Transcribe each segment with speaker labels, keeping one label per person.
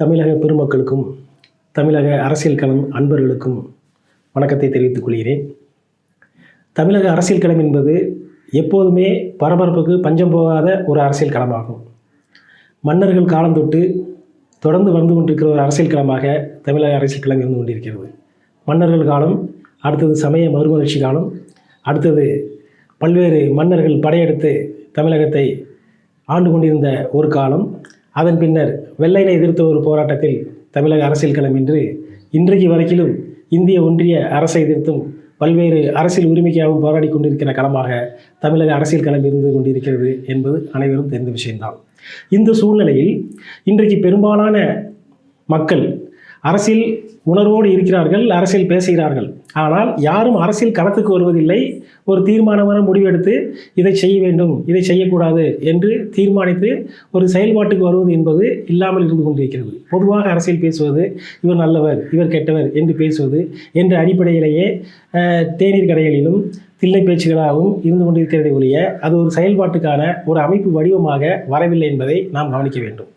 Speaker 1: தமிழக பெருமக்களுக்கும் தமிழக அரசியல் களம் அன்பர்களுக்கும் வணக்கத்தை தெரிவித்துக் கொள்கிறேன். தமிழக அரசியல் களம் என்பது எப்போதுமே பரபரப்புக்கு பஞ்சம் போகாத ஒரு அரசியல் களமாகும். மன்னர்கள் காலம் தொட்டு தொடர்ந்து வந்து கொண்டிருக்கிற ஒரு அரசியல் களமாக தமிழக அரசியல் களம் இருந்து கொண்டிருக்கிறது. மன்னர்கள் காலம் அடுத்தது சமய மறுமலர்ச்சி காலம் அடுத்தது பல்வேறு மன்னர்கள் படையெடுத்து தமிழகத்தை ஆண்டு கொண்டிருந்த ஒரு காலம். அதன் பின்னர் வெள்ளையனை எதிர்த்த ஒரு போராட்டத்தில் தமிழக அரசியல் களம் என்று இன்றைக்கு வரைக்கிலும் இந்திய ஒன்றிய அரசை எதிர்த்தும் பல்வேறு அரசியல் உரிமைக்காகவும் போராடி கொண்டிருக்கிற களமாக தமிழக அரசியல் களம் இருந்து கொண்டிருக்கிறது என்பது அனைவரும் தெரிந்த விஷயம்தான். இந்த சூழ்நிலையில் இன்றைக்கு பெரும்பாலான மக்கள் அரசியல் உணர்வோடு இருக்கிறார்கள் அரசியல் பேசுகிறார்கள். ஆனால் யாரும் அரசியல் களத்துக்கு வருவதில்லை. ஒரு தீர்மானமான முடிவெடுத்து இதை செய்ய வேண்டும் இதை செய்யக்கூடாது என்று தீர்மானித்து ஒரு செயல்பாட்டுக்கு வருவது என்பது இல்லாமல் இருந்து கொண்டிருக்கிறது. பொதுவாக அரசியல் பேசுவது இவர் நல்லவர் இவர் கெட்டவர் என்று பேசுவது என்ற அடிப்படையிலேயே தேநீர் கடைகளிலும் தில்லை பேச்சுகளாகவும் இருந்து கொண்டிருக்கிறதை ஒழிய அது ஒரு செயல்பாட்டுக்கான ஒரு அமைப்பு வடிவமாக வரவில்லை என்பதை நாம் கவனிக்க வேண்டும்.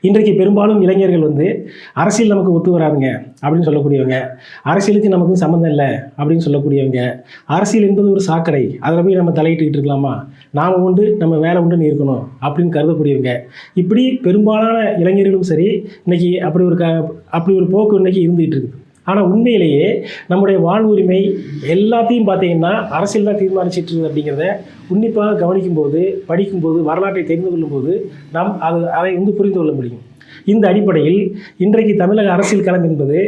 Speaker 1: இன்றைக்கு பெரும்பாலும் இளைஞர்கள் வந்து அரசியல் நமக்கு ஒத்து வராதுங்க அப்படின்னு சொல்லக்கூடியவங்க. அரசியலுக்கு நமக்கு சம்மந்தம் இல்லை அப்படின்னு சொல்லக்கூடியவங்க. அரசியல் என்பது ஒரு சாக்கடை. அதில் போய் நம்ம தலையிட்டுக்கிட்டு இருக்கலாமா? நாம் உண்டு நம்ம வேலை உண்டுன்னு இருக்கணும் அப்படின்னு கருதக்கூடியவங்க. இப்படி பெரும்பாலான இளைஞர்களும் சரி இன்னைக்கு அப்படி ஒரு க அப்படி ஒரு போக்கு இன்னைக்கு இருந்துகிட்டு இருக்குது. ஆனால் உண்மையிலேயே நம்முடைய வாழ்வுரிமை எல்லாத்தையும் பார்த்தீங்கன்னா அரசியல் தான் தீர்மானிச்சிட்டு இருக்குது அப்படிங்கிறத உன்னிப்பாக கவனிக்கும்போது படிக்கும்போது வரலாற்றை தெரிந்து கொள்ளும்போது நாம் அது அதை வந்து புரிந்து கொள்ள முடியும். இந்த அடிப்படையில் இன்றைக்கு தமிழக அரசியல் களம் என்பது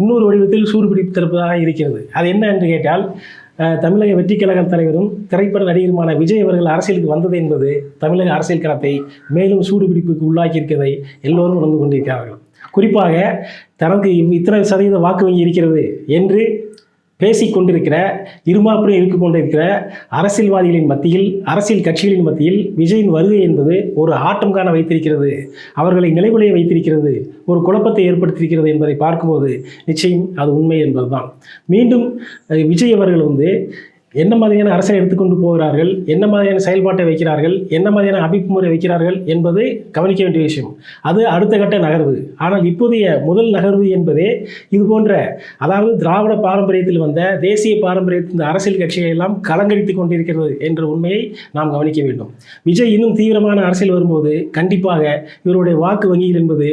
Speaker 1: இன்னொரு வடிவத்தில் சூடுபிடித்திருப்பதாக இருக்கிறது. அது என்ன என்று கேட்டால் தமிழக வெற்றி கழக தலைவரும் திரைப்பட நடிகருமான விஜய் அவர்கள் அரசியலுக்கு வந்தது என்பது தமிழக அரசியல் களத்தை மேலும் சூடுபிடிப்புக்கு உள்ளாக்கி எல்லோரும் உணர்ந்து கொண்டிருக்கிறார்கள். குறிப்பாக தனக்கு இவ் இத்தனை சதவீத வாக்கு வங்கி இருக்கிறது என்று பேசிக் கொண்டிருக்கிற இருமாப்பிலே இருக்கு கொண்டிருக்கிற அரசியல்வாதிகளின் மத்தியில் அரசியல் கட்சிகளின் மத்தியில் விஜயின் வருகை என்பது ஒரு ஆட்டம் காண வைத்திருக்கிறது. அவர்களை நிலைகுலைய வைத்திருக்கிறது. ஒரு குழப்பத்தை ஏற்படுத்தியிருக்கிறது என்பதை பார்க்கும்போது நிச்சயம் அது உண்மை என்பதுதான். மீண்டும் விஜய் அவர்கள் வந்து என்ன மாதிரியான அரசை எடுத்துக்கொண்டு போகிறார்கள்? என்ன மாதிரியான செயல்பாட்டை வைக்கிறார்கள்? என்ன மாதிரியான அமைப்புமுறை வைக்கிறார்கள் என்பது கவனிக்க வேண்டிய விஷயம். அது அடுத்த கட்ட நகர்வு. ஆனால் இப்போதைய முதல் நகர்வு என்பதே இது போன்ற அதாவது திராவிட பாரம்பரியத்தில் வந்த தேசிய பாரம்பரியத்தின் இந்த அரசியல் கட்சிகள் எல்லாம் கலங்கடித்து கொண்டிருக்கிறது என்ற உண்மையை நாம் கவனிக்க வேண்டும். விஜய் இன்னும் தீவிரமான அரசியல் வரும்போது கண்டிப்பாக இவருடைய வாக்கு வங்கியில் என்பது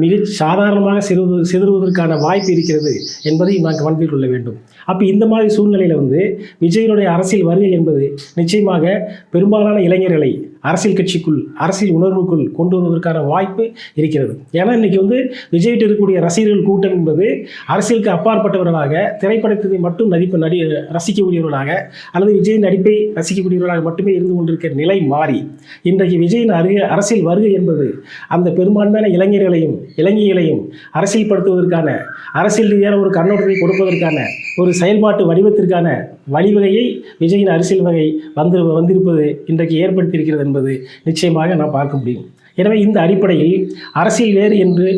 Speaker 1: மிக சாதாரணமாக சிறுவது சிதறுவதற்கான வாய்ப்பு இருக்கிறது என்பதை நாம் கவனத்தில் கொள்ள வேண்டும். அப்போ இந்த மாதிரி சூழ்நிலையில் வந்து விஜய் விஜயனுடைய அரசியல் வருகை என்பது நிச்சயமாக பெரும்பாலான இளைஞர்களை அரசியல் கட்சிக்குள் அரசியல் உணர்வுக்குள் கொண்டு வருவதற்கான வாய்ப்பு இருக்கிறது. ஏன்னா இன்றைக்கி வந்து விஜய்கிட்ட இருக்கக்கூடிய ரசிகர்கள் கூட்டம் என்பது அரசியலுக்கு அப்பாற்பட்டவர்களாக திரைப்படத்தை மட்டும் நடிப்பு நடி ரசிக்கக்கூடியவர்களாக அல்லது விஜய் நடிப்பை ரசிக்கக்கூடியவர்களாக மட்டுமே இருந்து கொண்டிருக்கிற நிலை மாறி இன்றைக்கு விஜயின் அருகே அரசியல் வருகை என்பது அந்த பெரும்பான்மையான இளைஞர்களையும் இளைஞர்களையும் அரசியல்படுத்துவதற்கான அரசியல் ரீதியான ஒரு கண்ணோட்டத்தை கொடுப்பதற்கான ஒரு செயல்பாட்டு வடிவத்திற்கான வழிவகையை விஜயின் அரசியல் வகை வந்து வந்திருப்பது இன்றைக்கு ஏற்படுத்தியிருக்கிறது என்பது நிச்சயமாக நாம் பார்க்க முடியும். எனவே இந்த அடிப்படையில் அரசியல் வேறு என்று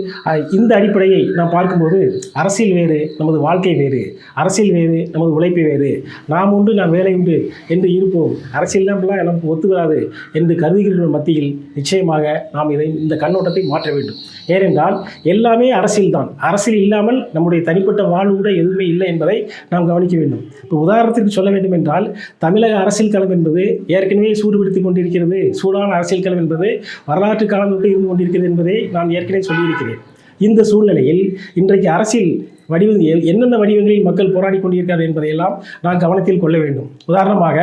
Speaker 1: இந்த அடிப்படையை நாம் பார்க்கும்போது அரசியல் வேறு நமது வாழ்க்கை வேறு அரசியல் வேறு நமது உழைப்பு வேறு. நாம் உண்டு நாம் வேலை உண்டு என்று இருப்போம். அரசியல் தான் நமக்கு ஒத்து வராது என்று கருதுகிற மத்தியில் நிச்சயமாக நாம் இதை இந்த கண்ணோட்டத்தை மாற்ற வேண்டும். ஏனென்றால் எல்லாமே அரசியல் தான். அரசியல் இல்லாமல் நம்முடைய தனிப்பட்ட வாழ்வு கூட எதுவுமே இல்லை என்பதை நாம் கவனிக்க வேண்டும். இப்போ உதாரணத்திற்கு சொல்ல வேண்டும் என்றால் தமிழக அரசியல் களம் என்பது ஏற்கனவே சூடுபிடித்துக் கொண்டிருக்கிறது. சூடான அரசியல் களம் என்பது வரலாற்று காலம் தொட்டு இருந்து கொண்டிருக்கிறது என்பதை நான் ஏற்கனவே சொல்லியிருக்கிறேன். இந்த சூழ்நிலையில் இன்றைக்கு அரசியல் வடிவ என்னென்ன வடிவங்களில் மக்கள் போராடி கொண்டிருக்கிறார் என்பதையெல்லாம் நாம் கவனத்தில் கொள்ள வேண்டும். உதாரணமாக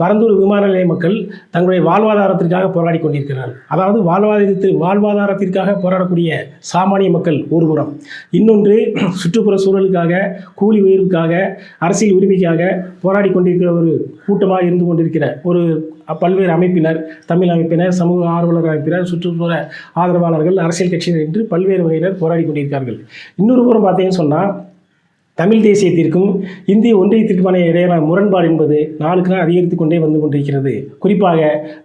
Speaker 1: பரந்தூர் விமான நிலைய மக்கள் தங்களுடைய வாழ்வாதாரத்திற்காக போராடி கொண்டிருக்கிறார்கள். அதாவது வாழ்வாதாரத்தில் வாழ்வாதாரத்திற்காக போராடக்கூடிய சாமானிய மக்கள் ஒருபுறம். இன்னொன்று சுற்றுப்புற சூழலுக்காக கூலி உயர்வுக்காக அரசியல் உரிமைக்காக போராடி கொண்டிருக்கிற ஒரு கூட்டமாக இருந்து கொண்டிருக்கிற ஒரு பல்வேறு அமைப்பினர் தமிழ் அமைப்பினர் சமூக ஆர்வலர் அமைப்பினர் சுற்றுப்புற ஆதரவாளர்கள் அரசியல் கட்சியினர் என்று பல்வேறு வகையினர் போராடி கொண்டிருக்கிறார்கள். இன்னொரு புறம் பார்த்தீங்கன்னு சொன்னால் தமிழ் தேசியத்திற்கும் இந்திய ஒன்றியத்திற்குமான இடையிலான முரண்பாடு என்பது நாளுக்கு நாள் அதிகரித்து கொண்டே வந்து கொண்டிருக்கிறது. குறிப்பாக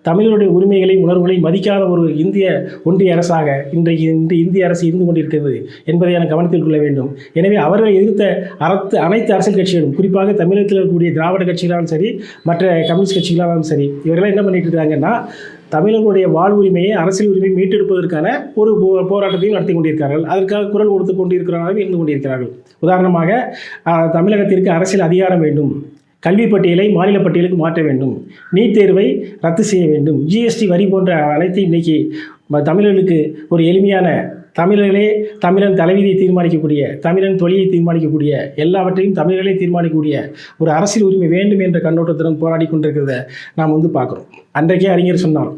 Speaker 1: தமிழருடைய உரிமைகளை உணர்வுகளை மதிக்காத ஒரு இந்திய ஒன்றிய அரசாக இன்றைக்கு இன்று இந்திய அரசு இருந்து கொண்டிருக்கிறது என்பதை என கவனத்தில் கொள்ள வேண்டும். எனவே அவர்களை எதிர்த்த அரத்து அனைத்து அரசியல் கட்சிகளும் குறிப்பாக தமிழகத்தில் இருக்கக்கூடிய திராவிட கட்சிகளாலும் சரி மற்ற கம்யூனிஸ்ட் கட்சிகளாலும் சரி இவரெல்லாம் என்ன பண்ணிட்டு இருக்காங்கன்னா தமிழர்களுடைய வாழ்வுரிமையை அரசியல் உரிமையை மீட்டெடுப்பதற்கான ஒரு போ- போராட்டத்தையும் நடத்தி கொண்டிருக்கிறார்கள். அதற்காக குரல் கொடுத்து கொண்டிருக்கிறார்கள் இருந்து கொண்டிருக்கிறார்கள். உதாரணமாக தமிழகத்திற்கு அரசியல் அதிகாரம் வேண்டும். கல்வி பட்டியலை மாநில பட்டியலுக்கு மாற்ற வேண்டும். நீட் தேர்வை ரத்து செய்ய வேண்டும். ஜிஎஸ்டி வரி போன்ற அனைத்தையும் இன்னைக்கு தமிழர்களுக்கு ஒரு எளிமையான தமிழர்களே தமிழன் தலைவிதியை தீர்மானிக்கக்கூடிய தமிழன் தொழிலை தீர்மானிக்கக்கூடிய எல்லாவற்றையும் தமிழர்களே தீர்மானிக்கக்கூடிய ஒரு அரசியல் உரிமை வேண்டும் என்ற கண்ணோட்டத்துடன் போராடி கொண்டிருக்கிறத நாம் வந்து பார்க்குறோம். அன்றைக்கே அறிஞர் சொன்னார்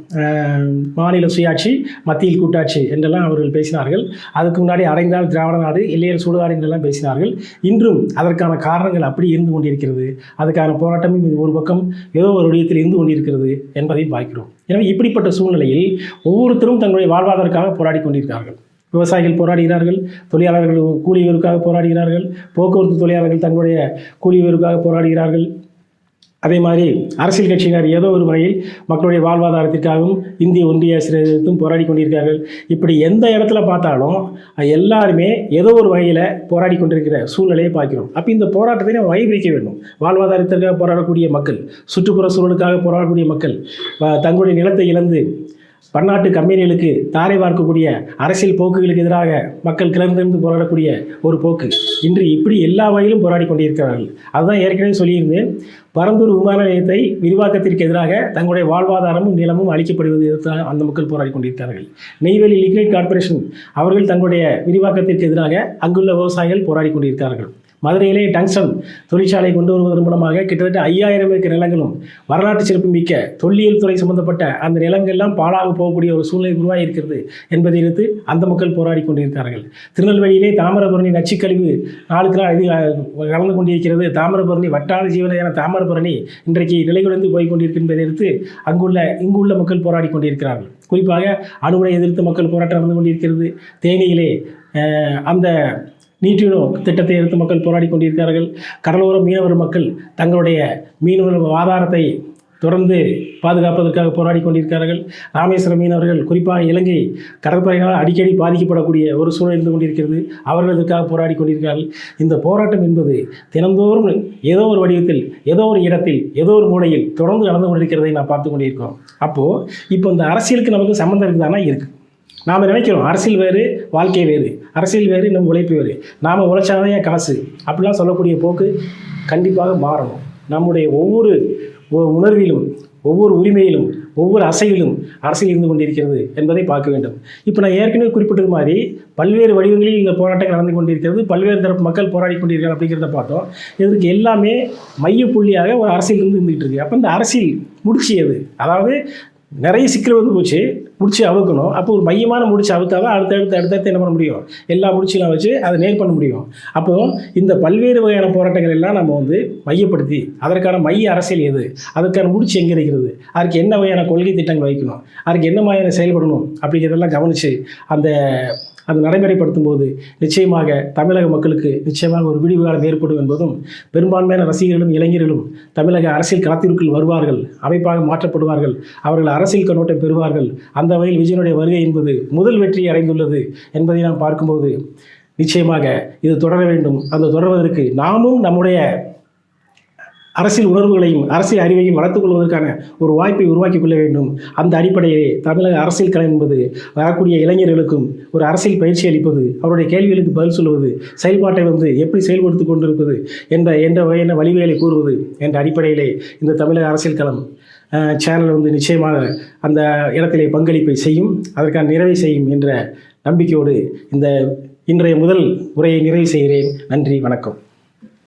Speaker 1: மாநில சுயாட்சி மத்தியில் கூட்டாட்சி என்றெல்லாம் அவர்கள் பேசினார்கள். அதுக்கு முன்னாடி அடைந்தால் திராவிட நாடு இல்லையர் சுடுகாடு என்றெல்லாம் பேசினார்கள். இன்றும் அதற்கான காரணங்கள் அப்படி இருந்து கொண்டிருக்கிறது. அதுக்கான போராட்டமும் இது ஒரு பக்கம் ஏதோ ஒரு வடிவத்தில் இருந்து கொண்டிருக்கிறது என்பதையும் பார்க்கிறோம். எனவே இப்படிப்பட்ட சூழ்நிலையில் ஒவ்வொருத்தரும் தங்களுடைய வாழ்வாதாரக்காக போராடி கொண்டிருக்கிறார்கள். விவசாயிகள் போராடுகிறார்கள் தொழிலாளர்கள் கூலி உயர்வுக்காக போராடுகிறார்கள் போக்குவரத்து தொழிலாளர்கள் தங்களுடைய கூலி உயர்வுக்காக போராடுகிறார்கள். அதே மாதிரி அரசியல் கட்சியினர் ஏதோ ஒரு வகையில் மக்களுடைய வாழ்வாதாரத்திற்காகவும் இந்திய ஒன்றிய அரசும் போராடி கொண்டிருக்கிறார்கள். இப்படி எந்த இடத்துல பார்த்தாலும் எல்லாருமே ஏதோ ஒரு வகையில் போராடி கொண்டிருக்கிற சூழ்நிலையை பார்க்கிறோம். அப்போ இந்த போராட்டத்தை நம்ம வைபிரிக்க வேண்டும். வாழ்வாதாரத்திற்காக போராடக்கூடிய மக்கள் சுற்றுப்புற சூழலுக்காக போராடக்கூடிய மக்கள் வ- தங்களுடைய நிலத்தை இழந்து பன்னாட்டு கம்பெனிகளுக்கு தாரை பார்க்கக்கூடிய அரசியல் போக்குகளுக்கு எதிராக மக்கள் கிளர்ந்திருந்து போராடக்கூடிய ஒரு போக்கு. இன்று இப்படி எல்லா வகையிலும் போராடி கொண்டிருக்கிறார்கள். அதுதான் ஏற்கனவே சொல்லியிருந்தேன் பரந்தூர் விமான நிலையத்தை விரிவாக்கத்திற்கு எதிராக தங்களுடைய வாழ்வாதாரமும் நிலமும் அளிக்கப்படுவது எதிர்த்து அந்த மக்கள் போராடி கொண்டிருக்கிறார்கள். நெய்வேலி லிக்னைட் கார்ப்பரேஷன் அவர்கள் தங்களுடைய விரிவாக்கத்திற்கு எதிராக அங்குள்ள விவசாயிகள் போராடி கொண்டிருக்கிறார்கள். மதுரையிலே டங்ஸ்டன் தொழிற்சாலை கொண்டு வருவதன் மூலமாக கிட்டத்தட்ட ஐயாயிரம் ஏக்கர் நிலங்களும் வரலாற்று சிறப்பு மிக்க தொல்லியல் துறை சம்பந்தப்பட்ட அந்த நிலங்கள்லாம் பாழாக போகக்கூடிய ஒரு சூழ்நிலை உருவாகி இருக்கிறது என்பதை எடுத்து அந்த மக்கள் போராடி கொண்டிருக்கிறார்கள். திருநெல்வேலியிலே தாமிரபரணி நச்சுக்கழிவு நாளுக்கு நாள் இது கலந்து கொண்டிருக்கிறது. தாமிரபரணி வட்டார ஜீவனையான தாமிரபரணி இன்றைக்கு நிலைகுலைந்து போய் கொண்டிருக்கின்றதை எடுத்து அங்குள்ள இங்குள்ள மக்கள் போராடி கொண்டிருக்கிறார்கள். குறிப்பாக அணுகுனை எதிர்த்து மக்கள் போராட்டம் நடந்து கொண்டிருக்கிறது. தேனியிலே அந்த நீட்டினோ? திட்டத்தை எதிர்த்து மக்கள் போராடி கொண்டிருக்கிறார்கள். கடலோர மீனவர் மக்கள் தங்களுடைய மீனவர் ஆதாரத்தை தொடர்ந்து பாதுகாப்பதற்காக போராடி கொண்டிருக்கிறார்கள். ராமேஸ்வரம் மீனவர்கள் குறிப்பாக இலங்கை கடற்படையினால் அடிக்கடி பாதிக்கப்படக்கூடிய ஒரு சூழல் இருந்து கொண்டிருக்கிறது. அவர்கள் இதற்காக போராடி கொண்டிருக்கிறார்கள். இந்த போராட்டம் என்பது தினந்தோறும் ஏதோ ஒரு வடிவத்தில் ஏதோ ஒரு இடத்தில் ஏதோ ஒரு மூலையில் தொடர்ந்து நடந்து கொண்டிருக்கிறதை நான் பார்த்து கொண்டிருக்கிறோம். அப்போது இப்போ இந்த அரசியலுக்கு நமக்கு சம்மந்தம் இருக்குதானா? இருக்குது நாம் நினைக்கிறோம் அரசியல் வேறு வாழ்க்கை வேறு. அரசியல் வேறு நம்ம உழைப்பு வேறு. நாம் உழைச்சாதான் என் காசு அப்படிலாம் சொல்லக்கூடிய போக்கு கண்டிப்பாக மாறணும். நம்முடைய ஒவ்வொரு உணர்விலும் ஒவ்வொரு உரிமையிலும் ஒவ்வொரு அசைவிலும் அரசியல் இருந்து கொண்டிருக்கிறது என்பதை பார்க்க வேண்டும். இப்போ நான் ஏற்கனவே குறிப்பிட்டது மாதிரி பல்வேறு வடிவங்களில் இந்த போராட்டங்கள் நடந்து கொண்டிருக்கிறது. பல்வேறு தரப்பு மக்கள் போராடி கொண்டிருக்கிறார் அப்படிங்கிறத பார்த்தோம். இதற்கு எல்லாமே மையப்புள்ளியாக ஒரு அரசியல் இருந்து இருந்துகிட்டு இருக்கு. அப்போ இந்த அரசியல் முடிச்சியது அதாவது நிறைய சிக்கல் வந்து போச்சு. முடிச்சு அவுக்கணும். அப்போ ஒரு மையமான முடிச்சு அவுத்தாதான் அடுத்தடுத்து அடுத்தடுத்து என்ன பண்ண முடியும்? எல்லா முடிச்செல்லாம் வச்சு அதை நேர் பண்ண முடியும். அப்போ இந்த பல்வேறு வகையான போராட்டங்கள் எல்லாம் நம்ம வந்து மையப்படுத்தி அதற்கான மைய அரசியல் எது? அதற்கான முடிச்சு எங்கே இருக்கிறது? அதுக்கு என்ன வகையான கொள்கை திட்டங்கள் வைக்கணும்? அதுக்கு என்ன மாதிரியான செயல்படணும்? அப்படிங்கிறதெல்லாம் கவனித்து அந்த அது நடைமுறைப்படுத்தும் போது நிச்சயமாக தமிழக மக்களுக்கு நிச்சயமாக ஒரு விடிவு காலம் ஏற்படும் என்பதும் பெரும்பான்மையான ரசிகர்களும் இளைஞர்களும் தமிழக அரசியல் களத்திற்குள் வருவார்கள் அமைப்பாக மாற்றப்படுவார்கள் அவர்கள் அரசியல் கண்ணோட்டம் பெறுவார்கள். அந்த வகையில் விஜயனுடைய வருகை என்பது முதல் வெற்றியை அடைந்துள்ளது என்பதை நாம் பார்க்கும்போது நிச்சயமாக இது தொடர வேண்டும். அந்த தொடர்வதற்கு நாமும் நம்முடைய அரசியல் உணர்வுகளையும் அரசியல் அறிவையும் வளர்த்துக் கொள்வதற்கான ஒரு வாய்ப்பை உருவாக்கிக் கொள்ள வேண்டும். அந்த அடிப்படையிலே தமிழக அரசியல் களம் என்பது வரக்கூடிய இளைஞர்களுக்கும் ஒரு அரசியல் பயிற்சி அளிப்பது அவருடைய கேள்விகளுக்கு பதில் சொல்வது செயல்பாட்டை வந்து எப்படி செயல்படுத்திக் கொண்டிருப்பது என்ற என்ற வகையான வழிவேலை கூறுவது என்ற அடிப்படையிலே இந்த தமிழக அரசியல் களம் சேனல் வந்து நிச்சயமாக அந்த இடத்திலே பங்களிப்பை செய்யும் அதற்கான நிறைவை செய்யும் என்ற நம்பிக்கையோடு இந்த இன்றைய முதல் உரையை நிறைவு செய்கிறேன். நன்றி வணக்கம்.